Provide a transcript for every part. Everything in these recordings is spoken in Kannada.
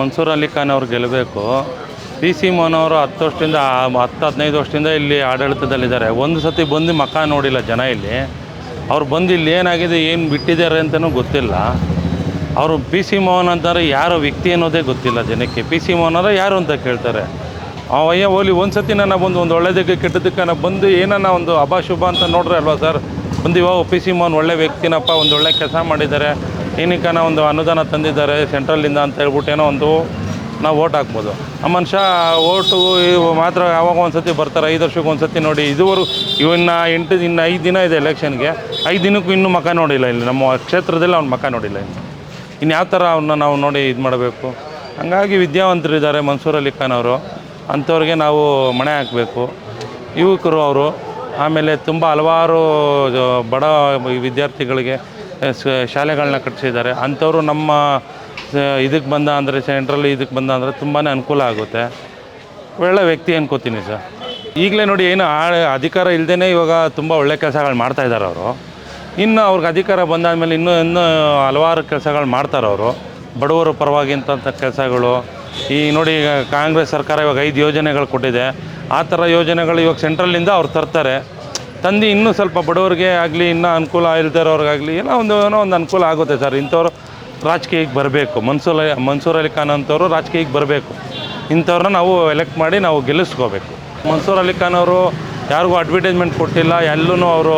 ಮನ್ಸೂರ್ ಅಲಿ ಖಾನ್ ಅವ್ರು ಗೆಲ್ಲಬೇಕು. ಪಿ ಸಿ ಮೋಹನ್ ಅವರು ಹತ್ತು ವರ್ಷದಿಂದ, ಹತ್ತು, ಹದಿನೈದು ವರ್ಷದಿಂದ ಇಲ್ಲಿ ಆಡಳಿತದಲ್ಲಿದ್ದಾರೆ. ಒಂದು ಸತಿ ಬಂದು ಮಕ ನೋಡಿಲ್ಲ ಜನ ಇಲ್ಲಿ. ಅವ್ರು ಬಂದು ಇಲ್ಲಿ ಏನಾಗಿದೆ, ಏನು ಬಿಟ್ಟಿದ್ದಾರೆ ಅಂತಲೂ ಗೊತ್ತಿಲ್ಲ. ಅವರು ಪಿ ಸಿ ಮೋಹನ್ ಅಂತಾರೆ, ಯಾರು ವ್ಯಕ್ತಿ ಅನ್ನೋದೇ ಗೊತ್ತಿಲ್ಲ ಜನಕ್ಕೆ. ಪಿ ಸಿ ಮೋಹನ್ ಅವರು ಯಾರು ಅಂತ ಕೇಳ್ತಾರೆ. ಅವಯ್ಯ ಓಲಿ ಒಂದು ಸತಿ ನಾನು ಬಂದು ಒಂದು ಒಳ್ಳೆಯದಕ್ಕೆ ಕೆಟ್ಟದಕ್ಕೆ ನಾನು ಬಂದು ಏನನ್ನ ಒಂದು ಅಭಾಶುಭ ಅಂತ ನೋಡ್ರೆ ಅಲ್ವಾ ಸರ್? ಬಂದು ಇವಾಗ ಪಿ ಸಿ ಮೋಹನ್ ಒಳ್ಳೆ ವ್ಯಕ್ತಿನಪ್ಪ, ಒಂದು ಒಳ್ಳೆ ಕೆಲಸ ಮಾಡಿದ್ದಾರೆ. ಏನಕ್ಕನ ಒಂದು ಅನುದಾನ ತಂದಿದ್ದಾರೆ ಸೆಂಟ್ರಲಿಂದ ಅಂತ ಹೇಳ್ಬಿಟ್ಟು ಏನೋ ಒಂದು ನಾವು ಓಟ್ ಹಾಕ್ಬೋದು. ಆ ಮನುಷ್ಯ ಓಟು ಮಾತ್ರ ಯಾವಾಗ ಒಂದು ಸತಿ ಬರ್ತಾರೆ? ಐದು ವರ್ಷಕ್ಕೆ ಒಂದು ಸತಿ ನೋಡಿ. ಇದುವರೆಗೂ ಇವನ್ನ ಎಂಟು ದಿನ, ಐದು ದಿನ ಇದೆ ಎಲೆಕ್ಷನ್ಗೆ. ಐದು ದಿನಕ್ಕೂ ಇನ್ನೂ ಮಕ ನೋಡಿಲ್ಲ ಇಲ್ಲಿ. ನಮ್ಮ ಕ್ಷೇತ್ರದಲ್ಲಿ ಅವ್ನ ಮಕ ನೋಡಿಲ್ಲ ಇನ್ನು ಇನ್ನು ಯಾವ ಥರ ಅವನ್ನ ನಾವು ನೋಡಿ ಇದು ಮಾಡಬೇಕು? ಹಂಗಾಗಿ ವಿದ್ಯಾವಂತರಿದ್ದಾರೆ ಮನ್ಸೂರ್ ಅಲಿ ಖಾನ್ ಅವರು. ಅಂಥವ್ರಿಗೆ ನಾವು ಮಣೆ ಹಾಕಬೇಕು. ಯುವಕರು ಅವರು. ಆಮೇಲೆ ತುಂಬ ಹಲವಾರು ಬಡ ವಿದ್ಯಾರ್ಥಿಗಳಿಗೆ ಶಾಲೆಗಳನ್ನ ಕಟ್ಟಿಸಿದ್ದಾರೆ ಅಂಥವ್ರು ನಮ್ಮ ಇದಕ್ಕೆ ಬಂದ ಅಂದರೆ ಸೆಂಟ್ರಲ್ಲಿ ಇದಕ್ಕೆ ಬಂದ ಅಂದರೆ ತುಂಬಾ ಅನುಕೂಲ ಆಗುತ್ತೆ. ಒಳ್ಳೆ ವ್ಯಕ್ತಿ ಅನ್ಕೋತೀನಿ ಸರ್. ಈಗಲೇ ನೋಡಿ ಏನು ಆ, ಅಧಿಕಾರ ಇಲ್ಲದೇ ಇವಾಗ ತುಂಬ ಒಳ್ಳೆ ಕೆಲಸಗಳು ಮಾಡ್ತಾ ಇದ್ದಾರೆ ಅವರು. ಇನ್ನು ಅವ್ರಿಗೆ ಅಧಿಕಾರ ಬಂದಾದಮೇಲೆ ಇನ್ನೂ ಇನ್ನೂ ಹಲವಾರು ಕೆಲಸಗಳು ಮಾಡ್ತಾರೆ ಅವರು. ಬಡವರ ಪರವಾಗಿ ಅಂತ ಕೆಲಸಗಳು. ಈ ನೋಡಿ ಕಾಂಗ್ರೆಸ್ ಸರ್ಕಾರ ಇವಾಗ ಐದು ಯೋಜನೆಗಳು ಕೊಟ್ಟಿದೆ. ಆ ಥರ ಯೋಜನೆಗಳು ಇವಾಗ ಸೆಂಟ್ರಲ್ಲಿಂದ ಅವ್ರು ತರ್ತಾರೆ. ತಂದು ಇನ್ನೂ ಸ್ವಲ್ಪ ಬಡವ್ರಿಗೆ ಆಗಲಿ, ಇನ್ನೂ ಅನುಕೂಲ ಇಲ್ದೇ ಇರೋರಿಗಾಗಲಿ ಏನೋ ಒಂದು ಏನೋ ಒಂದು ಅನುಕೂಲ ಆಗುತ್ತೆ ಸರ್. ಇಂಥವ್ರು ರಾಜಕೀಯಕ್ಕೆ ಬರಬೇಕು. ಮನ್ಸೂರ್ ಮನ್ಸೂರ್ ಅಲಿ ಖಾನ್ ಅಂಥವ್ರು ರಾಜಕೀಯಕ್ಕೆ ಬರಬೇಕು. ಇಂಥವ್ರನ್ನ ನಾವು ಎಲೆಕ್ಟ್ ಮಾಡಿ ನಾವು ಗೆಲ್ಲಿಸ್ಕೋಬೇಕು. ಮನ್ಸೂರ್ ಅಲಿ ಖಾನ್ ಅವರು ಯಾರಿಗೂ ಅಡ್ವರ್ಟೈಸ್ಮೆಂಟ್ ಕೊಟ್ಟಿಲ್ಲ ಎಲ್ಲೂ ಅವರು,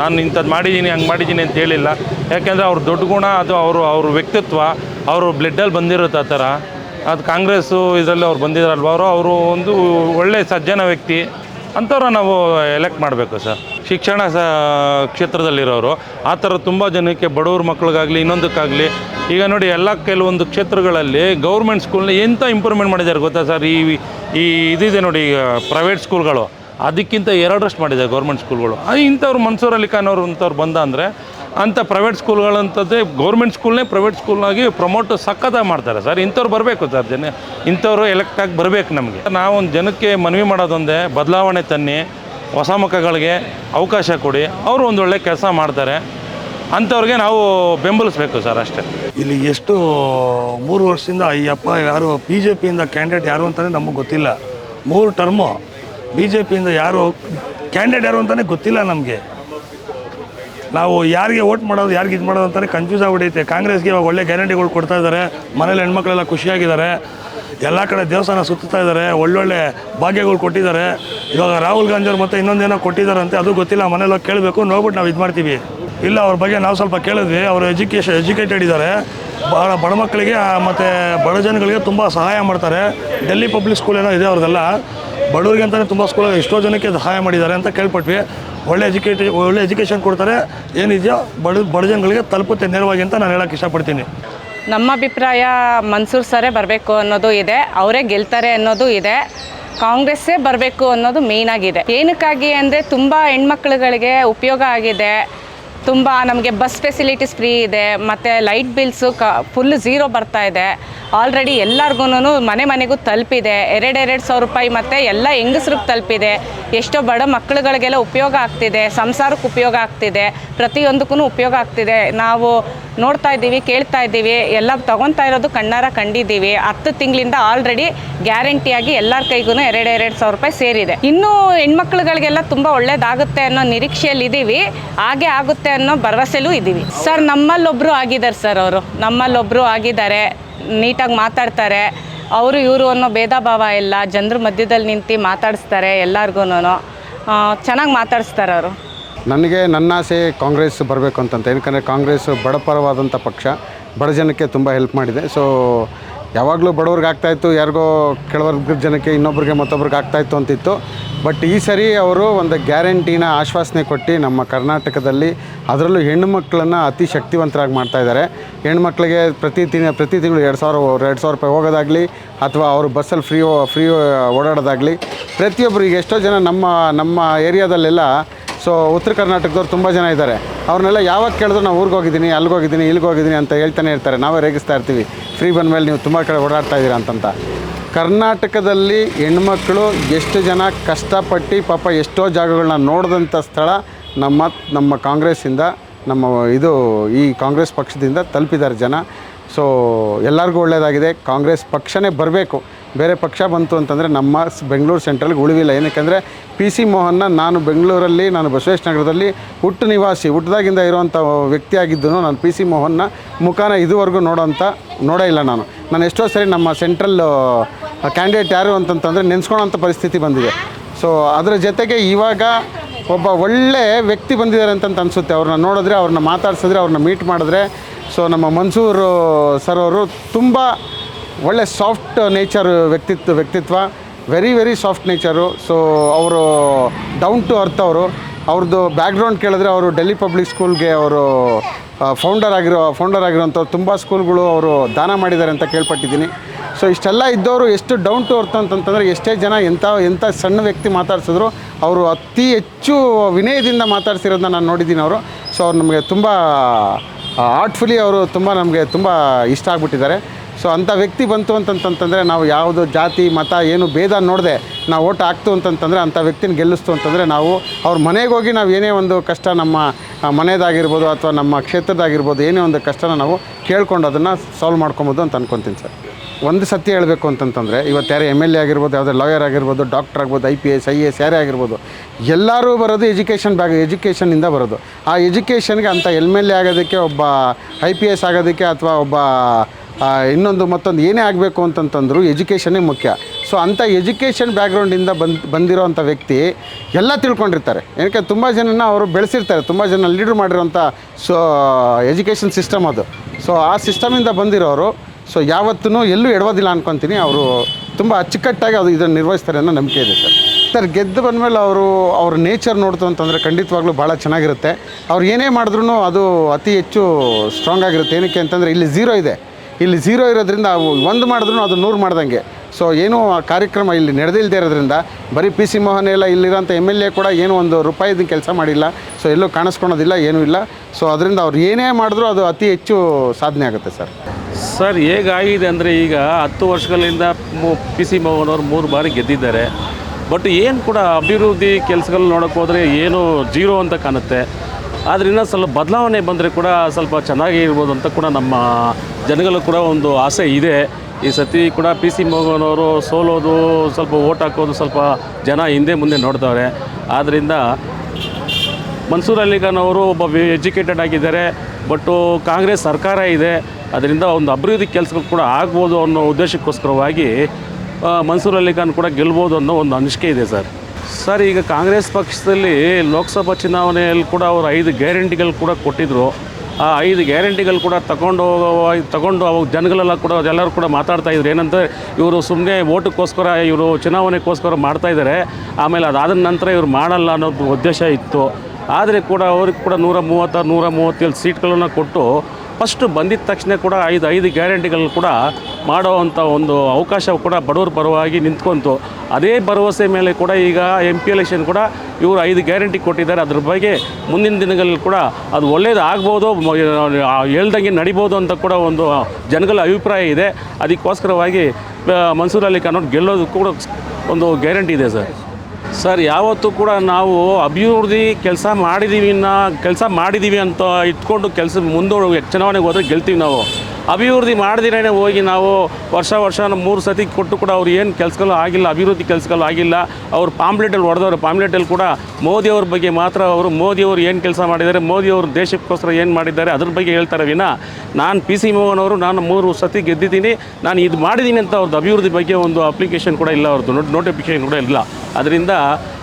ನಾನು ಇಂಥದ್ದು ಮಾಡಿದ್ದೀನಿ, ಹಂಗೆ ಮಾಡಿದ್ದೀನಿ ಅಂತ ಹೇಳಿಲ್ಲ. ಯಾಕೆಂದರೆ ಅವ್ರ ದೊಡ್ಡ ಗುಣ, ಅದು ಅವರು, ಅವ್ರ ವ್ಯಕ್ತಿತ್ವ, ಅವರು ಬ್ಲಡ್ಡಲ್ಲಿ ಬಂದಿರುತ್ತೆ ಆ ಥರ. ಅದು ಕಾಂಗ್ರೆಸ್ಸು ಇದರಲ್ಲಿ ಅವ್ರು ಬಂದಿದ್ದಾರಲ್ವ ಅವರು ಅವರು ಒಂದು ಒಳ್ಳೆಯ ಸಜ್ಜನ ವ್ಯಕ್ತಿ. ಅಂಥವ್ರ ನಾವು ಎಲೆಕ್ಟ್ ಮಾಡಬೇಕು ಸರ್. ಶಿಕ್ಷಣ ಸ, ಕ್ಷೇತ್ರದಲ್ಲಿರೋರು, ಆ ಥರ ತುಂಬ ಜನಕ್ಕೆ ಬಡವ್ರ ಮಕ್ಳಿಗಾಗಲಿ, ಇನ್ನೊಂದಕ್ಕಾಗಲಿ, ಈಗ ನೋಡಿ ಎಲ್ಲ ಕೆಲವೊಂದು ಕ್ಷೇತ್ರಗಳಲ್ಲಿ ಗೌರ್ಮೆಂಟ್ ಸ್ಕೂಲ್ನ ಎಂಥ ಇಂಪ್ರೂವ್ಮೆಂಟ್ ಮಾಡಿದ್ದಾರೆ ಗೊತ್ತಾ ಸರ್? ಈ ಈ ಇದಿದೆ ನೋಡಿ, ಈಗ ಪ್ರೈವೇಟ್ ಸ್ಕೂಲ್ಗಳು ಅದಕ್ಕಿಂತ ಎರಡರಷ್ಟು ಮಾಡಿದ್ದಾರೆ ಗೌರ್ಮೆಂಟ್ ಸ್ಕೂಲ್ಗಳು ಇಂಥವ್ರು ಮನ್ಸೂರ್ ಅಲಿ ಖಾನ್ ಅವರು ಇಂಥವ್ರು ಬಂದ ಅಂದರೆ ಅಂಥ ಪ್ರೈವೇಟ್ ಸ್ಕೂಲ್ಗಳಂಥದ್ದೇ ಗೌರ್ಮೆಂಟ್ ಸ್ಕೂಲ್ನೇ ಪ್ರೈವೇಟ್ ಸ್ಕೂಲ್ನಾಗಿ ಪ್ರಮೋಟ್ ಸಕ್ಕತ್ತಾಗಿ ಮಾಡ್ತಾರೆ. ಸರ್, ಇಂಥವ್ರು ಬರಬೇಕು ಸರ್ ಜನ. ಇಂಥವ್ರು ಎಲೆಕ್ಟ್ ಆಗಿ ಬರಬೇಕು ನಮಗೆ. ನಾವು ಒಂದು ಜನಕ್ಕೆ ಮನವಿ ಮಾಡೋದೊಂದೇ, ಬದಲಾವಣೆ ತನ್ನಿ, ಹೊಸ ಮುಖಗಳಿಗೆ ಅವಕಾಶ ಕೊಡಿ. ಅವರು ಒಂದೊಳ್ಳೆ ಕೆಲಸ ಮಾಡ್ತಾರೆ. ಅಂಥವ್ರಿಗೆ ನಾವು ಬೆಂಬಲಿಸ್ಬೇಕು ಸರ್ ಅಷ್ಟೇ. ಇಲ್ಲಿ ಎಷ್ಟು ಮೂರು ವರ್ಷದಿಂದ ಅಯ್ಯಪ್ಪ ಯಾರು ಬಿ ಜೆ ಪಿಯಿಂದ ಕ್ಯಾಂಡಿಡೇಟ್ ಯಾರು ಅಂತಲೇ ನಮಗೆ ಗೊತ್ತಿಲ್ಲ. ಮೂರು ಟರ್ಮು ಬಿ ಜೆ ಪಿಯಿಂದ ಯಾರು ಕ್ಯಾಂಡಿಡೇಟ್ ಯಾರು ಅಂತಲೇ ಗೊತ್ತಿಲ್ಲ ನಮಗೆ. ನಾವು ಯಾರಿಗೆ ವೋಟ್ ಮಾಡೋದು, ಯಾರಿಗೆ ಇದು ಮಾಡೋದು ಅಂತಲೇ ಕನ್ಫ್ಯೂಸ್ ಆಗ್ಬಿಟ್ಟೈತೆ ಕಾಂಗ್ರೆಸ್ಗೆ ಇವಾಗ ಒಳ್ಳೆ ಗ್ಯಾರಂಟಿಗಳು ಕೊಡ್ತಾ ಇದ್ದಾರೆ. ಮನೇಲಿ ಹೆಣ್ಮಕ್ಳೆಲ್ಲ ಖುಷಿಯಾಗಿದ್ದಾರೆ. ಎಲ್ಲ ಕಡೆ ದೇವಸ್ಥಾನ ಸುತ್ತಾ ಇದ್ದಾರೆ. ಒಳ್ಳೊಳ್ಳೆ ಭಾಗ್ಯಗಳು ಕೊಟ್ಟಿದ್ದಾರೆ. ಇವಾಗ ರಾಹುಲ್ ಗಾಂಧಿ ಅವ್ರು ಮತ್ತೆ ಇನ್ನೊಂದೇನೋ ಕೊಟ್ಟಿದ್ದಾರಂತೆ, ಅದು ಗೊತ್ತಿಲ್ಲ. ಮನೇಲಿ ಕೇಳಬೇಕು. ನೋಡ್ಬಿಟ್ಟು ನಾವು ಇದು ಮಾಡ್ತೀವಿ. ಇಲ್ಲ, ಅವ್ರ ಬಗ್ಗೆ ನಾವು ಸ್ವಲ್ಪ ಕೇಳಿದ್ವಿ. ಅವರು ಎಜುಕೇಶನ್ ಎಜುಕೇಟೆಡ್ ಇದ್ದಾರೆ. ಬಹಳ ಬಡ ಮಕ್ಕಳಿಗೆ ಮತ್ತು ಬಡ ಜನಗಳಿಗೆ ತುಂಬ ಸಹಾಯ ಮಾಡ್ತಾರೆ. ಡೆಲ್ಲಿ ಪಬ್ಲಿಕ್ ಸ್ಕೂಲ್ ಏನೋ ಇದೆ ಅವ್ರದ್ದೆಲ್ಲ. ಬಡವರಿಗೆ ಅಂತಲೇ ತುಂಬ ಸ್ಕೂಲ್ ಎಷ್ಟೋ ಜನಕ್ಕೆ ಸಹಾಯ ಮಾಡಿದ್ದಾರೆ ಅಂತ ಕೇಳ್ಪಟ್ವಿ. ಒಳ್ಳೆ ಎಜುಕೇಟ್ ಒಳ್ಳೆ ಎಜುಕೇಷನ್ ಕೊಡ್ತಾರೆ, ಏನಿದೆಯೋ ಬಡ ಬಡ ಜನಗಳಿಗೆ ತಲುಪುತ್ತೆ ನೇರವಾಗಿ ಅಂತ ನಾನು ಹೇಳೋಕ್ಕೆ ಇಷ್ಟಪಡ್ತೀನಿ. ನಮ್ಮ ಅಭಿಪ್ರಾಯ ಮನ್ಸೂರ್ ಸರೇ ಬರಬೇಕು ಅನ್ನೋದು ಇದೆ, ಅವರೇ ಗೆಲ್ತಾರೆ ಅನ್ನೋದು ಇದೆ, ಕಾಂಗ್ರೆಸ್ಸೇ ಬರಬೇಕು ಅನ್ನೋದು ಮೇಯ್ನಾಗಿದೆ ಏನಕ್ಕಾಗಿ ಅಂದರೆ ತುಂಬ ಹೆಣ್ಮಕ್ಳುಗಳಿಗೆ ಉಪಯೋಗ ಆಗಿದೆ ತುಂಬ ನಮಗೆ ಬಸ್ ಫೆಸಿಲಿಟೀಸ್ ಫ್ರೀ ಇದೆ, ಮತ್ತು ಲೈಟ್ ಬಿಲ್ಸು ಕ ಫುಲ್ ಝೀರೋ ಬರ್ತಾ ಇದೆ. ಆಲ್ರೆಡಿ ಎಲ್ಲರಿಗೂ ಮನೆ ಮನೆಗೂ ತಲುಪಿದೆ. ಎರಡೆರಡು ಸಾವಿರ ರೂಪಾಯಿ ಮತ್ತು ಎಲ್ಲ ಹೆಂಗಸ್ರಿಗೆ ತಲುಪಿದೆ. ಎಷ್ಟೋ ಬಡ ಮಕ್ಕಳುಗಳಿಗೆಲ್ಲ ಉಪಯೋಗ ಆಗ್ತಿದೆ ಸಂಸಾರಕ್ಕೆ ಉಪಯೋಗ ಆಗ್ತಿದೆ ಪ್ರತಿಯೊಂದಕ್ಕೂ ಉಪಯೋಗ ಆಗ್ತಿದೆ. ನಾವು ನೋಡ್ತಾ ಇದ್ದೀವಿ, ಕೇಳ್ತಾ ಇದ್ದೀವಿ, ಎಲ್ಲ ತಗೊತಾ ಇರೋದು ಕಣ್ಣಾರ ಕಂಡಿದ್ದೀವಿ. ಹತ್ತು ತಿಂಗಳಿಂದ ಆಲ್ರೆಡಿ ಗ್ಯಾರಂಟಿಯಾಗಿ ಎಲ್ಲರ ಕೈಗೂ ಎರಡು ಎರಡು ಸಾವಿರ ರೂಪಾಯಿ ಸೇರಿದೆ. ಇನ್ನೂ ಹೆಣ್ಮಕ್ಳುಗಳಿಗೆಲ್ಲ ತುಂಬ ಒಳ್ಳೇದಾಗುತ್ತೆ ಅನ್ನೋ ನಿರೀಕ್ಷೆಯಲ್ಲಿ ಇದ್ದೀವಿ ಹಾಗೆ ಆಗುತ್ತೆ ಅನ್ನೋ ಭರವಸೆಲೂ ಇದ್ದೀವಿ ಸರ್ ನಮ್ಮಲ್ಲೊಬ್ಬರು ಆಗಿದ್ದಾರೆ ಸರ್ ಅವರು. ನಮ್ಮಲ್ಲೊಬ್ಬರು ಆಗಿದ್ದಾರೆ. ನೀಟಾಗಿ ಮಾತಾಡ್ತಾರೆ. ಅವರು, ಇವರು ಅನ್ನೋ ಭೇದ ಭಾವ ಇಲ್ಲ. ಜನರ ಮಧ್ಯದಲ್ಲಿ ನಿಂತು ಮಾತಾಡಿಸ್ತಾರೆ ಎಲ್ಲರಿಗೂ ಚೆನ್ನಾಗಿ ಮಾತಾಡಿಸ್ತಾರೆ ಅವರು. ನನಗೆ ನನ್ನ ಆಸೆ ಕಾಂಗ್ರೆಸ್ ಬರಬೇಕು ಅಂತಂತ. ಏನಕ್ಕಂದರೆ ಕಾಂಗ್ರೆಸ್ ಬಡಪರವಾದಂಥ ಪಕ್ಷ, ಬಡ ಜನಕ್ಕೆ ತುಂಬ ಹೆಲ್ಪ್ ಮಾಡಿದೆ. ಸೊ ಯಾವಾಗಲೂ ಬಡವ್ರಿಗೆ ಆಗ್ತಾಯಿತ್ತು ಯಾರಿಗೋ ಕೆಳವರ್ಗದ ಜನಕ್ಕೆ ಇನ್ನೊಬ್ರಿಗೆ ಮತ್ತೊಬ್ರಿಗೆ ಆಗ್ತಾಯಿತ್ತು ಅಂತಿತ್ತು. ಬಟ್ ಈ ಸರಿ ಅವರು ಒಂದು ಗ್ಯಾರಂಟಿನ ಆಶ್ವಾಸನೆ ಕೊಟ್ಟು ನಮ್ಮ ಕರ್ನಾಟಕದಲ್ಲಿ ಅದರಲ್ಲೂ ಹೆಣ್ಣು ಮಕ್ಕಳನ್ನು ಅತಿ ಶಕ್ತಿವಂತರಾಗಿ ಮಾಡ್ತಾ ಇದ್ದಾರೆ. ಹೆಣ್ಮಕ್ಳಿಗೆ ಪ್ರತಿ ತಿಂಗ ಪ್ರತಿ ತಿಂಗಳು ಎರಡು ಸಾವಿರ ಎರಡು ಸಾವಿರ ರೂಪಾಯಿ ಹೋಗೋದಾಗಲಿ, ಅಥವಾ ಅವರು ಬಸ್ಸಲ್ಲಿ ಫ್ರೀ ಫ್ರೀ ಓಡಾಡೋದಾಗಲಿ ಪ್ರತಿಯೊಬ್ಬರಿಗೆ ಎಷ್ಟೋ ಜನ ನಮ್ಮ ನಮ್ಮ ಏರಿಯಾದಲ್ಲೆಲ್ಲ ಸೊ ಉತ್ತರ ಕರ್ನಾಟಕದವ್ರು ತುಂಬ ಜನ ಇದ್ದಾರೆ. ಅವ್ರನ್ನೆಲ್ಲ ಯಾವಾಗ ಕೇಳಿದ್ರು ನಾವು ಊರಿಗೆ ಹೋಗಿದ್ದೀನಿ ಅಲ್ಲಿಗೆ ಹೋಗಿದ್ದೀನಿ ಇಲ್ಲಿಗೆ ಹೋಗಿದ್ದೀನಿ ಅಂತ ಹೇಳ್ತಾನೆ ಇರ್ತಾರೆ. ನಾವೇ ರೇಗಿಸ್ತಾ ಇರ್ತೀವಿ. ಫ್ರೀ ಬಂದ ಮೇಲೆ ನೀವು ತುಂಬ ಕಡೆ ಓಡಾಡ್ತಾ ಇದ್ದೀರಾ ಅಂತಂತ. ಕರ್ನಾಟಕದಲ್ಲಿ ಹೆಣ್ಮಕ್ಳು ಎಷ್ಟು ಜನ ಕಷ್ಟಪಟ್ಟು ಪಾಪ ಎಷ್ಟೋ ಜಾಗಗಳನ್ನ ನೋಡಿದಂಥ ಸ್ಥಳ ನಮ್ಮ ನಮ್ಮ ಕಾಂಗ್ರೆಸ್ಸಿಂದ, ನಮ್ಮ ಇದು ಈ ಕಾಂಗ್ರೆಸ್ ಪಕ್ಷದಿಂದ ತಲುಪಿದ್ದಾರೆ ಜನ. ಸೊ ಎಲ್ಲರಿಗೂ ಒಳ್ಳೆಯದಾಗಿದೆ ಕಾಂಗ್ರೆಸ್ ಪಕ್ಷನೇ ಬರಬೇಕು. ಬೇರೆ ಪಕ್ಷ ಬಂತು ಅಂತಂದರೆ ನಮ್ಮ ಬೆಂಗಳೂರು ಸೆಂಟ್ರಲ್ಗೆ ಉಳಿವಿಲ್ಲ. ಏನಕ್ಕೆಂದರೆ ಪಿ ಸಿ ಮೋಹನ್ನ ನಾನು ಬೆಂಗಳೂರಲ್ಲಿ, ನಾನು ಬಸವೇಶ್ ನಗರದಲ್ಲಿ ಹುಟ್ಟು ನಿವಾಸಿ ಹುಟ್ಟದಾಗಿಂದ ಇರುವಂಥ ವ್ಯಕ್ತಿಯಾಗಿದ್ದು ನಾನು ಪಿ ಸಿ ಮೋಹನ್ನ ಮುಖಾನ ಇದುವರೆಗೂ ನೋಡೋಂಥ ನೋಡೇ ಇಲ್ಲ ನಾನು. ನಾನು ಎಷ್ಟೋ ಸರಿ ನಮ್ಮ ಸೆಂಟ್ರಲ್ ಕ್ಯಾಂಡಿಡೇಟ್ ಯಾರು ಅಂತಂತಂದರೆ ನೆನೆಸ್ಕೊಳ್ಳೋಂಥ ಪರಿಸ್ಥಿತಿ ಬಂದಿದೆ. ಸೊ, ಅದರ ಜೊತೆಗೆ ಇವಾಗ ಒಬ್ಬ ಒಳ್ಳೆ ವ್ಯಕ್ತಿ ಬಂದಿದ್ದಾರೆ ಅಂತಂತ ಅನಿಸುತ್ತೆ. ಅವ್ರನ್ನ ನೋಡಿದ್ರೆ, ಅವ್ರನ್ನ ಮಾತಾಡ್ಸಿದ್ರೆ, ಅವ್ರನ್ನ ಮೀಟ್ ಮಾಡಿದ್ರೆ. ಸೊ, ನಮ್ಮ ಮನ್ಸೂರು ಸರ್ ಅವರು ತುಂಬ ಒಳ್ಳೆ ಸಾಫ್ಟ್ ನೇಚರ್ ವ್ಯಕ್ತಿತ್ವ ವ್ಯಕ್ತಿತ್ವ very very soft nature. So ಅವರು ಡೌನ್ ಟು ಅರ್ತ್ ಅವರು. ಅವ್ರದ್ದು ಬ್ಯಾಕ್ಗ್ರೌಂಡ್ ಕೇಳಿದ್ರೆ ಅವರು ಡೆಲ್ಲಿ ಪಬ್ಲಿಕ್ ಸ್ಕೂಲ್ಗೆ ಅವರು ಫೌಂಡರ್ ಆಗಿರೋ ಫೌಂಡರ್ ಆಗಿರೋಂಥವ್ರು ತುಂಬ ಸ್ಕೂಲ್ಗಳು ಅವರು ದಾನ ಮಾಡಿದ್ದಾರೆ ಅಂತ ಕೇಳ್ಪಟ್ಟಿದ್ದೀನಿ. ಸೊ ಇಷ್ಟೆಲ್ಲ ಇದ್ದವರು ಎಷ್ಟು ಡೌನ್ ಟು ಅರ್ತ್ ಅಂತಂತಂದರೆ ಎಷ್ಟೇ ಜನ ಎಂಥ ಎಂಥ ಸಣ್ಣ ವ್ಯಕ್ತಿ ಮಾತಾಡ್ಸಿದ್ರು ಅವರು ಅತಿ ಹೆಚ್ಚು ವಿನಯದಿಂದ ಮಾತಾಡ್ಸಿರೋದನ್ನ ನಾನು ನೋಡಿದ್ದೀನಿ ಅವರು. ಸೊ ಅವ್ರು ನಮಗೆ ತುಂಬ ಆರ್ಟ್ಫುಲಿ ಅವರು ತುಂಬ ನಮಗೆ ತುಂಬ ಇಷ್ಟ ಆಗಿಬಿಟ್ಟಿದ್ದಾರೆ. ಸೊ ಅಂಥ ವ್ಯಕ್ತಿ ಬಂತು ಅಂತಂತಂತಂದರೆ ನಾವು ಯಾವುದು ಜಾತಿ, ಮತ, ಏನು ಭೇದ ನೋಡದೆ ನಾವು ಓಟ್ ಹಾಕ್ತು ಅಂತಂತಂದರೆ ಅಂಥ ವ್ಯಕ್ತಿನ ಗೆಲ್ಲಿಸ್ತು ಅಂತಂದರೆ ನಾವು ಅವ್ರ ಮನೆಗೆ ಹೋಗಿ ನಾವು ಏನೇ ಒಂದು ಕಷ್ಟ ನಮ್ಮ ಮನೆಯದಾಗಿರ್ಬೋದು ಅಥವಾ ನಮ್ಮ ಕ್ಷೇತ್ರದಾಗಿರ್ಬೋದು ಏನೇ ಒಂದು ಕಷ್ಟನ ನಾವು ಕೇಳ್ಕೊಂಡು ಅದನ್ನು ಸಾಲ್ವ್ ಮಾಡ್ಕೊಬೋದು ಅಂತ ಅನ್ಕೊತೀನಿ ಸರ್. ಒಂದು ಸತ್ಯ ಹೇಳಬೇಕು ಅಂತಂತಂದರೆ ಇವತ್ತು ಯಾರೇ ಎಂ ಎಲ್ ಎ ಆಗಿರ್ಬೋದು, ಯಾವುದೇ ಲಾಯರ್ ಆಗಿರ್ಬೋದು ಡಾಕ್ಟರ್ ಆಗ್ಬೋದು I P S I S ಯಾರೇ ಆಗಿರ್ಬೋದು, ಎಲ್ಲರೂ ಬರೋದು ಎಜುಕೇಷನ್ ಬ್ಯಾಗ್ ಎಜುಕೇಷನಿಂದ ಬರೋದು. ಆ ಎಜುಕೇಷನ್ಗೆ ಅಂಥ ಎಂ ಎಲ್ ಎ ಆಗೋದಕ್ಕೆ ಒಬ್ಬ ಐ ಪಿ ಎಸ್ ಆಗೋದಕ್ಕೆ ಅಥವಾ ಒಬ್ಬ ಇನ್ನೊಂದು ಮತ್ತೊಂದು ಏನೇ ಆಗಬೇಕು ಅಂತಂತಂದ್ರು ಎಜುಕೇಷನ್ನೇ ಮುಖ್ಯ. ಸೊ ಅಂಥ ಎಜುಕೇಷನ್ ಬ್ಯಾಕ್ಗ್ರೌಂಡಿಂದ ಬಂದು, ಬಂದಿರೋ ಅಂಥ ವ್ಯಕ್ತಿ ಎಲ್ಲ ತಿಳ್ಕೊಂಡಿರ್ತಾರೆ. ಏನಕ್ಕೆ ತುಂಬ ಜನನ ಅವರು ಬೆಳೆಸಿರ್ತಾರೆ. ತುಂಬ ಜನ ಲೀಡ್ರ್ ಮಾಡಿರೋಂಥ ಸೊ ಎಜುಕೇಷನ್ ಸಿಸ್ಟಮ್ ಅದು. ಸೊ ಆ ಸಿಸ್ಟಮಿಂದ ಬಂದಿರೋರು ಸೊ ಯಾವತ್ತೂ ಎಲ್ಲೂ ಎಡವೋದಿಲ್ಲ ಅನ್ಕೊತೀನಿ. ಅವರು ತುಂಬ ಅಚ್ಚುಕಟ್ಟಾಗಿ ಅದು ಇದನ್ನು ನಿರ್ವಹಿಸ್ತಾರೆ ಅನ್ನೋ ನಂಬಿಕೆ ಇದೆ ಸರ್. ಸರ್, ಗೆದ್ದು ಬಂದಮೇಲೆ ಅವರು, ಅವ್ರ ನೇಚರ್ ನೋಡ್ತು ಅಂತಂದರೆ ಖಂಡಿತವಾಗ್ಲೂ ಭಾಳ ಚೆನ್ನಾಗಿರುತ್ತೆ. ಅವ್ರು ಏನೇ ಮಾಡಿದ್ರೂ ಅದು ಅತಿ ಹೆಚ್ಚು ಸ್ಟ್ರಾಂಗ್ ಆಗಿರುತ್ತೆ. ಏನಕ್ಕೆ ಅಂತಂದರೆ ಇಲ್ಲಿ ಝೀರೋ ಇದೆ. ಇಲ್ಲಿ ಝೀರೋ ಇರೋದ್ರಿಂದ ಒಂದು ಮಾಡಿದ್ರು ಅದು ನೂರು ಮಾಡ್ದಂಗೆ. ಸೊ ಏನೂ ಆ ಕಾರ್ಯಕ್ರಮ ಇಲ್ಲಿ ನಡೆದಿಲ್ಲದೆ ಇರೋದ್ರಿಂದ ಬರೀ ಪಿ ಸಿ ಮೋಹನ್ ಎಲ್ಲ ಇಲ್ಲಿರೋಂಥ ಎಂ ಎಲ್ ಎ ಕೂಡ ಏನೂ ಒಂದು ರೂಪಾಯಿದ ಕೆಲಸ ಮಾಡಿಲ್ಲ. ಸೊ ಎಲ್ಲೂ ಕಾಣಿಸ್ಕೊಳೋದಿಲ್ಲ, ಏನೂ ಇಲ್ಲ. ಸೊ ಅದರಿಂದ ಅವ್ರು ಏನೇ ಮಾಡಿದ್ರು ಅದು ಅತಿ ಹೆಚ್ಚು ಸಾಧನೆ ಆಗುತ್ತೆ ಸರ್. ಸರ್, ಹೇಗಾಗಿದೆ ಅಂದರೆ ಈಗ ಹತ್ತು ವರ್ಷಗಳಿಂದ ಪಿ ಸಿ ಮೋಹನ್ ಅವರು ಮೂರು ಬಾರಿ ಗೆದ್ದಿದ್ದಾರೆ. ಬಟ್ ಏನು ಕೂಡ ಅಭಿವೃದ್ಧಿ ಕೆಲಸಗಳು ನೋಡೋಕೆ ಹೋದರೆ ಏನು ಜೀರೋ ಅಂತ ಕಾಣುತ್ತೆ. ಆದರೆ ಇನ್ನೂ ಸ್ವಲ್ಪ ಬದಲಾವಣೆ ಬಂದರೆ ಕೂಡ ಸ್ವಲ್ಪ ಚೆನ್ನಾಗಿ ಇರ್ಬೋದು ಅಂತ ಕೂಡ ನಮ್ಮ ಜನಗಳು ಕೂಡ ಒಂದು ಆಸೆ ಇದೆ. ಈ ಸತಿ ಕೂಡ ಪಿ ಸಿ ಮೋಹನ್ ಅವರು ಸೋಲೋದು, ಸ್ವಲ್ಪ ಓಟ್ ಹಾಕೋದು ಸ್ವಲ್ಪ ಜನ ಹಿಂದೆ ಮುಂದೆ ನೋಡ್ತವ್ರೆ. ಆದ್ದರಿಂದ ಮನ್ಸೂರ್ ಅಲಿ ಖಾನ್ ಅವರು ಒಬ್ಬ ಎಜುಕೇಟೆಡ್ ಆಗಿದ್ದಾರೆ ಬಟ್ಟು ಕಾಂಗ್ರೆಸ್ ಸರ್ಕಾರ ಇದೆ. ಅದರಿಂದ ಒಂದು ಅಭಿವೃದ್ಧಿ ಕೆಲಸಗಳು ಕೂಡ ಆಗ್ಬೋದು ಅನ್ನೋ ಉದ್ದೇಶಕ್ಕೋಸ್ಕರವಾಗಿ ಮನ್ಸೂರ್ ಅಲಿ ಖಾನ್ ಕೂಡ ಗೆಲ್ಬೋದು ಅನ್ನೋ ಒಂದು ಅನಿಸಿಕೆ ಇದೆ ಸರ್. ಸರ್, ಈಗ ಕಾಂಗ್ರೆಸ್ ಪಕ್ಷದಲ್ಲಿ ಲೋಕಸಭಾ ಚುನಾವಣೆಯಲ್ಲಿ ಕೂಡ ಅವರು ಐದು ಗ್ಯಾರಂಟಿಗಳು ಕೂಡ ಕೊಟ್ಟಿದ್ದರು ಆ ಐದು ಗ್ಯಾರಂಟಿಗಳು ಕೂಡ ತಗೊಂಡು ಹೋಗೋ- ತಗೊಂಡು ಅವಾಗ ಜನಗಳೆಲ್ಲ ಕೂಡ, ಎಲ್ಲರೂ ಕೂಡ ಮಾತಾಡ್ತಾ ಇದ್ರು. ಏನಂದರೆ ಇವರು ಸುಮ್ಮನೆ ಓಟಕ್ಕೋಸ್ಕರ ಇವರು ಚುನಾವಣೆಗೋಸ್ಕರ ಮಾಡ್ತಾ ಇದ್ದಾರೆ. ಆಮೇಲೆ ಅದಾದ ನಂತರ ಇವರು ಮಾಡಲ್ಲ ಅನ್ನೋದು ಉದ್ದೇಶ ಇತ್ತು. ಆದರೆ ಕೂಡ ಅವ್ರಿಗೆ ಕೂಡ ನೂರ ಮೂವತ್ತ, ನೂರ ಮೂವತ್ತೇಳು ಸೀಟ್ಗಳನ್ನು ಕೊಟ್ಟು ಫಸ್ಟ್ ಬಂದಿದ್ದ ತಕ್ಷಣ ಕೂಡ ಐದು ಐದು ಗ್ಯಾರಂಟಿಗಳು ಕೂಡ ಮಾಡೋವಂಥ ಒಂದು ಅವಕಾಶ ಕೂಡ ಬಡವರ ಪರವಾಗಿ ನಿಂತ್ಕೊಂತು. ಅದೇ ಭರವಸೆ ಮೇಲೆ ಕೂಡ ಈಗ ಎಂ ಪಿ ಎಲೆಕ್ಷನ್ ಕೂಡ ಇವರು ಐದು ಗ್ಯಾರಂಟಿ ಕೊಟ್ಟಿದ್ದಾರೆ. ಅದ್ರ ಬಗ್ಗೆ ಮುಂದಿನ ದಿನಗಳಲ್ಲಿ ಕೂಡ ಅದು ಒಳ್ಳೇದು ಆಗ್ಬೋದು ಹೇಳ್ದಂಗೆ ನಡಿಬೋದು ಅಂತ ಕೂಡ ಒಂದು ಜನಗಳ ಅಭಿಪ್ರಾಯ ಇದೆ. ಅದಕ್ಕೋಸ್ಕರವಾಗಿ ಮನ್ಸೂರಲ್ಲಿ ಮನ್ಸೂರ್ ಅಲಿ ಗೆಲ್ಲೋದು ಕೂಡ ಒಂದು ಗ್ಯಾರಂಟಿ ಇದೆ ಸರ್. ಸರ್, ಯಾವತ್ತೂ ಕೂಡ ನಾವು ಅಭಿವೃದ್ಧಿ ಕೆಲಸ ಮಾಡಿದ್ದೀವಿ ನಾ ಕೆಲಸ ಮಾಡಿದ್ದೀವಿ ಅಂತ ಇಟ್ಕೊಂಡು ಕೆಲಸ ಮುಂದೆ ಚುನಾವಣೆಗೆ ಹೋದರೆ ಗೆಲ್ತೀವಿ ನಾವು. ಅಭಿವೃದ್ಧಿ ಮಾಡಿದಿರೇ ಹೋಗಿ ನಾವು ವರ್ಷ ವರ್ಷ ಮೂರು ಸತಿ ಕೊಟ್ಟು ಕೂಡ ಅವ್ರು ಏನು ಕೆಲಸಗಳು ಆಗಿಲ್ಲ, ಅಭಿವೃದ್ಧಿ ಕೆಲಸಗಳು ಆಗಿಲ್ಲ, ಅವ್ರು ಪಾಂಪ್ಲೆಟಲ್ಲಿ ಹೊಡೆದವ್ರು. ಪಾಂಪ್ಲೆಟಲ್ಲಿ ಕೂಡ ಮೋದಿಯವ್ರ ಬಗ್ಗೆ ಮಾತ್ರ ಅವರು ಮೋದಿಯವರು ಏನು ಕೆಲಸ ಮಾಡಿದ್ದಾರೆ ಮೋದಿಯವರು ದೇಶಕ್ಕೋಸ್ಕರ ಏನು ಮಾಡಿದ್ದಾರೆ ಅದ್ರ ಬಗ್ಗೆ ಹೇಳ್ತಾರೆ ವಿನ. ನಾನು ಪಿ ಸಿ ಮೋಹನ್ ಅವರು ನಾನು ಮೂರು ಸತಿ ಗೆದ್ದಿದ್ದೀನಿ, ನಾನು ಇದು ಮಾಡಿದ್ದೀನಿ ಅಂತ ಅವ್ರದ್ದು ಅಭಿವೃದ್ಧಿ ಬಗ್ಗೆ ಒಂದು ಅಪ್ಲಿಕೇಶನ್ ಕೂಡ ಇಲ್ಲ ಅವ್ರದ್ದು ನೋಟ್ ನೋಟಿಫಿಕೇಶನ್ ಕೂಡ ಇಲ್ಲ. ಅದರಿಂದ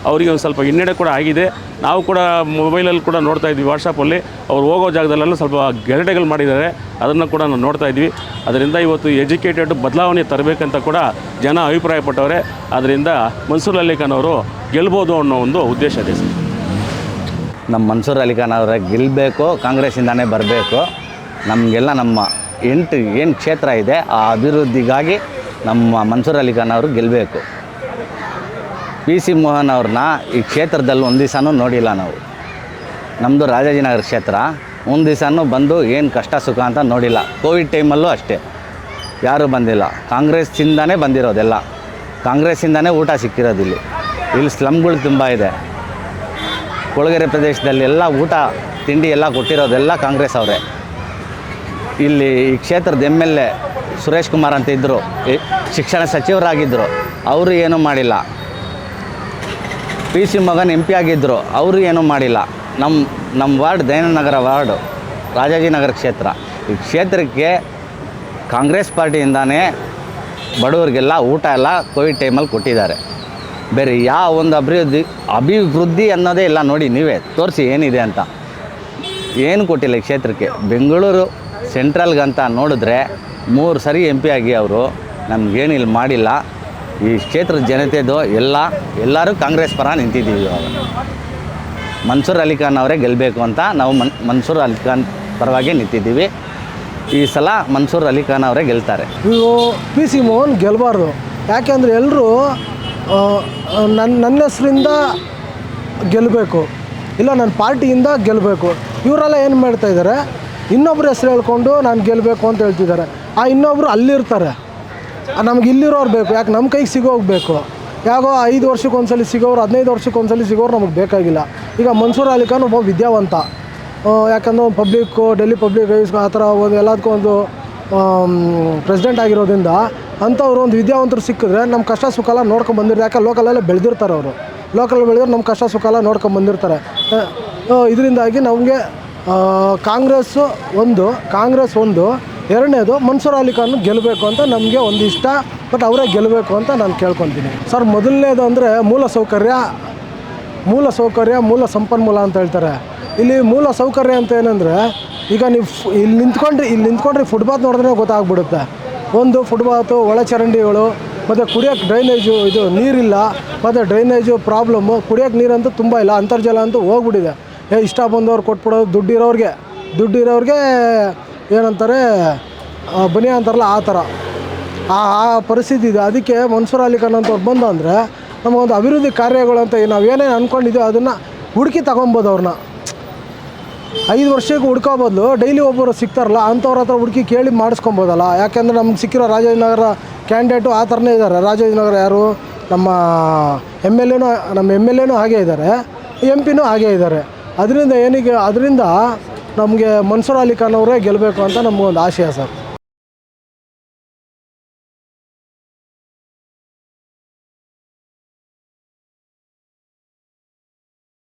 ಅವರಿಗೆ ಒಂದು ಸ್ವಲ್ಪ ಹಿನ್ನಡೆ ಕೂಡ ಆಗಿದೆ. ನಾವು ಕೂಡ ಮೊಬೈಲಲ್ಲಿ ಕೂಡ ನೋಡ್ತಾ ಇದ್ವಿ ವಾಟ್ಸಪ್ಪಲ್ಲಿ ಅವ್ರು ಹೋಗೋ ಜಾಗದಲ್ಲೆಲ್ಲ ಸ್ವಲ್ಪ ಗೆರಡೆಗಳು ಮಾಡಿದ್ದಾರೆ. ಅದನ್ನು ಕೂಡ ನಾವು ನೋಡ್ತಾ ಇದ್ವಿ. ಅದರಿಂದ ಇವತ್ತು ಎಜುಕೇಟೆಡ್ ಬದಲಾವಣೆ ತರಬೇಕಂತ ಕೂಡ ಜನ ಅಭಿಪ್ರಾಯಪಟ್ಟವ್ರೆ. ಅದರಿಂದ ಮನ್ಸೂರ್ ಅಲಿಖಾನ್ ಅವರು ಗೆಲ್ಬೋದು ಅನ್ನೋ ಒಂದು ಉದ್ದೇಶ ಇದೆ ಸರ್. ನಮ್ಮ ಮನ್ಸೂರ್ ಅಲಿಖಾನ್ ಅವರ ಗೆಲ್ಲಬೇಕು ಕಾಂಗ್ರೆಸ್ಸಿಂದಾನೇ ಬರಬೇಕು. ನಮಗೆಲ್ಲ ನಮ್ಮ ಎಂಟು ಏನು ಕ್ಷೇತ್ರ ಇದೆ, ಆ ಅಭಿವೃದ್ಧಿಗಾಗಿ ನಮ್ಮ ಮನ್ಸೂರ್ ಅಲಿಖಾನ್ ಅವರು ಗೆಲ್ಲಬೇಕು ಪಿ ಸಿ ಮೋಹನ್ ಅವ್ರನ್ನ ಈ ಕ್ಷೇತ್ರದಲ್ಲಿ ಒಂದು ದಿವಸನೂ ನೋಡಿಲ್ಲ ನಾವು. ನಮ್ಮದು ರಾಜಾಜಿನಗರ ಕ್ಷೇತ್ರ, ಒಂದು ದಿವಸನೂ ಬಂದು ಏನು ಕಷ್ಟ ಸುಖ ಅಂತ ನೋಡಿಲ್ಲ. ಕೋವಿಡ್ ಟೈಮಲ್ಲೂ ಅಷ್ಟೇ. ಯಾರೂ ಬಂದಿಲ್ಲ. ಕಾಂಗ್ರೆಸ್ಸಿಂದನೇ ಬಂದಿರೋದೆಲ್ಲ. ಕಾಂಗ್ರೆಸ್ಸಿಂದನೇ ಊಟ ಸಿಕ್ಕಿರೋದು ಇಲ್ಲಿ. ಇಲ್ಲಿ ಸ್ಲಮ್ಗಳು ತುಂಬ ಇದೆ. ಕೊಳಗೆರೆ ಪ್ರದೇಶದಲ್ಲಿ ಎಲ್ಲ ಊಟ, ತಿಂಡಿ ಎಲ್ಲ ಕೊಟ್ಟಿರೋದೆಲ್ಲ ಕಾಂಗ್ರೆಸ್ ಅವರೇ. ಇಲ್ಲಿ ಈ ಕ್ಷೇತ್ರದ M L A Suresh Kumar ಅಂತ ಇದ್ದರು ಶಿಕ್ಷಣ ಸಚಿವರಾಗಿದ್ದರು ಅವರು ಏನೂ ಮಾಡಿಲ್ಲ. ಪಿ ಸಿ ಮಗನ್ ಎಂ ಪಿ ಆಗಿದ್ದರು ಅವರು ಏನೂ ಮಾಡಿಲ್ಲ. ನಮ್ಮ ನಮ್ಮ ವಾರ್ಡ್ ದಯಾನನಗರ ವಾರ್ಡು ರಾಜಾಜಿನಗರ ಕ್ಷೇತ್ರ. ಈ ಕ್ಷೇತ್ರಕ್ಕೆ ಕಾಂಗ್ರೆಸ್ ಪಾರ್ಟಿಯಿಂದಾನೇ ಬಡವರಿಗೆಲ್ಲ ಊಟ ಎಲ್ಲ ಕೋವಿಡ್ ಟೈಮಲ್ಲಿ ಕೊಟ್ಟಿದ್ದಾರೆ. ಬೇರೆ ಯಾವ ಒಂದು ಅಭಿವೃದ್ಧಿ ಅಭಿವೃದ್ಧಿ ಅನ್ನೋದೇ ಇಲ್ಲ ನೋಡಿ ನೀವೇ, ತೋರಿಸಿ ಏನಿದೆ ಅಂತ. ಏನು ಕೊಟ್ಟಿಲ್ಲ ಈ ಕ್ಷೇತ್ರಕ್ಕೆ. ಬೆಂಗಳೂರು ಸೆಂಟ್ರಲ್ಗಂತ ನೋಡಿದ್ರೆ ಮೂರು ಸರಿ ಎಂ ಪಿ ಆಗಿ ಅವರು, ನಮಗೇನಿಲ್ಲಿ ಮಾಡಿಲ್ಲ. ಈ ಕ್ಷೇತ್ರದ ಜನತೆದು ಎಲ್ಲ, ಎಲ್ಲರೂ ಕಾಂಗ್ರೆಸ್ ಪರ ನಿಂತಿದ್ದೀವಿ ಇವಾಗ. ಮನ್ಸೂರ್ ಅಲಿ ಖಾನ್ ಅವರೇ ಗೆಲ್ಲಬೇಕು ಅಂತ ನಾವು ಮನ್, ಮನ್ಸೂರ್ ಅಲಿ ಖಾನ್ ಪರವಾಗಿ ನಿಂತಿದ್ದೀವಿ. ಈ ಸಲ ಮನ್ಸೂರ್ ಅಲಿ ಖಾನ್ ಅವರೇ ಗೆಲ್ತಾರೆ. ಇವು ಪಿ ಸಿ ಮೋಹನ್ ಗೆಲ್ಲಬಾರ್ದು ಯಾಕೆಂದರೆ ಎಲ್ಲರೂ ನನ್ನ ನನ್ನ ಹೆಸರಿಂದ ಗೆಲ್ಲಬೇಕು ಇಲ್ಲ, ನನ್ನ ಪಾರ್ಟಿಯಿಂದ ಗೆಲ್ಲಬೇಕು ಇವರೆಲ್ಲ ಏನು ಮಾಡ್ತಾ ಇದ್ದಾರೆ ಇನ್ನೊಬ್ರ ಹೆಸರು ಹೇಳ್ಕೊಂಡು ನಾನು ಗೆಲ್ಲಬೇಕು ಅಂತ ಹೇಳ್ತಿದ್ದಾರೆ ಆ ಇನ್ನೊಬ್ಬರು ಅಲ್ಲಿರ್ತಾರೆ. ನಮ್ಗೆ ಇಲ್ಲಿರೋರು ಬೇಕು, ಯಾಕೆ ನಮ್ಮ ಕೈಗೆ ಸಿಗೋಗ್ಬೇಕು ಯಾಕೋ ಐದು ವರ್ಷಕ್ಕೆ ಒಂದ್ಸಲಿ ಸಿಗೋರು, ಹದಿನೈದು ವರ್ಷಕ್ಕೆ ಒಂದ್ಸಲಿ ಸಿಗೋರು ನಮಗೆ ಬೇಕಾಗಿಲ್ಲ. ಈಗ ಮನ್ಸೂರ್ ಅಲಿ ಒಬ್ಬ ವಿದ್ಯಾವಂತ. ಯಾಕಂದ್ರೆ ಒಂದು ಪಬ್ಲಿಕ್ಕು ಡೆಲ್ಲಿ ಪಬ್ಲಿಕ್ ಆ ಥರ ಒಂದು ಎಲ್ಲದಕ್ಕೂ ಒಂದು ಪ್ರೆಸಿಡೆಂಟ್ ಆಗಿರೋದ್ರಿಂದ ಅಂಥವ್ರು ಒಂದು ವಿದ್ಯಾವಂತರು ಸಿಕ್ಕಿದ್ರೆ ನಮ್ಮ ಕಷ್ಟ ಸುಖ ಎಲ್ಲ ನೋಡ್ಕೊಂಡು ಬಂದಿರ್ತಾರೆ. ಯಾಕೆ ಲೋಕಲಲ್ಲೇ ಬೆಳೆದಿರ್ತಾರೆ ಅವರು. ಲೋಕಲ್ ಬೆಳೆದ್ರೆ ನಮ್ಮ ಕಷ್ಟ ಸುಖ ಎಲ್ಲ ನೋಡ್ಕೊಂಡು ಬಂದಿರ್ತಾರೆ. ಇದರಿಂದಾಗಿ ನಮಗೆ ಕಾಂಗ್ರೆಸ್ಸು ಒಂದು, ಕಾಂಗ್ರೆಸ್ ಒಂದು ಎರಡನೇದು ಮನ್ಸೂರ್ ಅಲಿ ಖಾನ್ ಗೆಲ್ಲಬೇಕು ಅಂತ ನಮಗೆ ಒಂದು ಇಷ್ಟ ಬಟ್ ಅವರೇ ಗೆಲ್ಲಬೇಕು ಅಂತ ನಾನು ಕೇಳ್ಕೊತೀನಿ. ಸರ್, ಮೊದಲನೇದು ಅಂದರೆ ಮೂಲ ಸೌಕರ್ಯ ಮೂಲ ಸೌಕರ್ಯ, ಮೂಲ ಸಂಪನ್ಮೂಲ ಅಂತ ಹೇಳ್ತಾರೆ. ಇಲ್ಲಿ ಮೂಲ ಸೌಕರ್ಯ ಅಂತ ಏನಂದರೆ, ಈಗ ನೀವು ಇಲ್ಲಿ ನಿಂತ್ಕೊಂಡ್ರೆ ಇಲ್ಲಿ ನಿಂತ್ಕೊಂಡ್ರೆ ಫುಟ್ಪಾತ್ ನೋಡಿದ್ರೆ ಗೊತ್ತಾಗ್ಬಿಡುತ್ತೆ. ಒಂದು ಫುಟ್ಪಾತು ಒಳಚರಂಡಿಗಳು ಮತ್ತು ಕುಡಿಯೋಕ್ಕೆ ಡ್ರೈನೇಜು ಇದು ನೀರಿಲ್ಲ, ಮತ್ತು ಡ್ರೈನೇಜು ಪ್ರಾಬ್ಲಮ್ಮು ಕುಡಿಯೋಕ್ಕೆ ನೀರಂತೂ ತುಂಬ ಇಲ್ಲ, ಅಂತರ್ಜಲ ಅಂತೂ ಹೋಗ್ಬಿಟ್ಟಿದೆ. ಏ, ಇಷ್ಟ ಬಂದವ್ರು ಕೊಟ್ಬಿಡೋದು ದುಡ್ಡಿರೋರಿಗೆ ದುಡ್ಡಿರೋರಿಗೆ ಏನಂತಾರೆ ಬನಿಯಾ ಅಂತಾರಲ್ಲ, ಆ ಥರ. ಆ ಆ ಪರಿಸ್ಥಿತಿ ಇದೆ. ಅದಕ್ಕೆ ಮನ್ಸೂರ್ ಅಲಿ ಖಾನ್ ಅಂತವ್ರು ಬಂದು ಅಂದರೆ, ನಮಗೊಂದು ಅಭಿವೃದ್ಧಿ ಕಾರ್ಯಗಳು ಅಂತ ನಾವು ಏನೇನು ಅಂದ್ಕೊಂಡಿದ್ದೀವಿ ಅದನ್ನು ಹುಡುಕಿ ತಗೊಬೋದು ಅವ್ರನ್ನ ಐದು ವರ್ಷಕ್ಕೆ ಹುಡ್ಕೋ ಬದಲು ಡೈಲಿ ಒಬ್ಬರು ಸಿಗ್ತಾರಲ್ಲ, ಅಂಥವ್ರ ಹತ್ರ ಹುಡುಕಿ ಕೇಳಿ ಮಾಡಿಸ್ಕೊಬೋದಲ್ಲ. ಯಾಕೆಂದರೆ ನಮ್ಗೆ ಸಿಕ್ಕಿರೋ ರಾಜಾಜಿನಗರ ಕ್ಯಾಂಡಿಡೇಟು ಆ ಥರನೇ ಇದ್ದಾರೆ ರಾಜಾಜಿನಗರ ಯಾರು? ನಮ್ಮ ಎಂ ಎಲ್ ಎನೂ, ನಮ್ಮ ಎಂ ಎಲ್ ಎನೂ ಹಾಗೇ ಇದ್ದಾರೆ ಎಂ ಪಿನೂ ಹಾಗೇ ಇದ್ದಾರೆ ಅದರಿಂದ ಏನಿಗೆ, ಅದರಿಂದ ನಮಗೆ ಮನ್ಸೂರ್ ಅಲಿ ಖಾನ್ ಅವರೇ ಗೆಲ್ಲಬೇಕು ಅಂತ ನಮಗೊಂದು ಆಶಯ ಸರ್.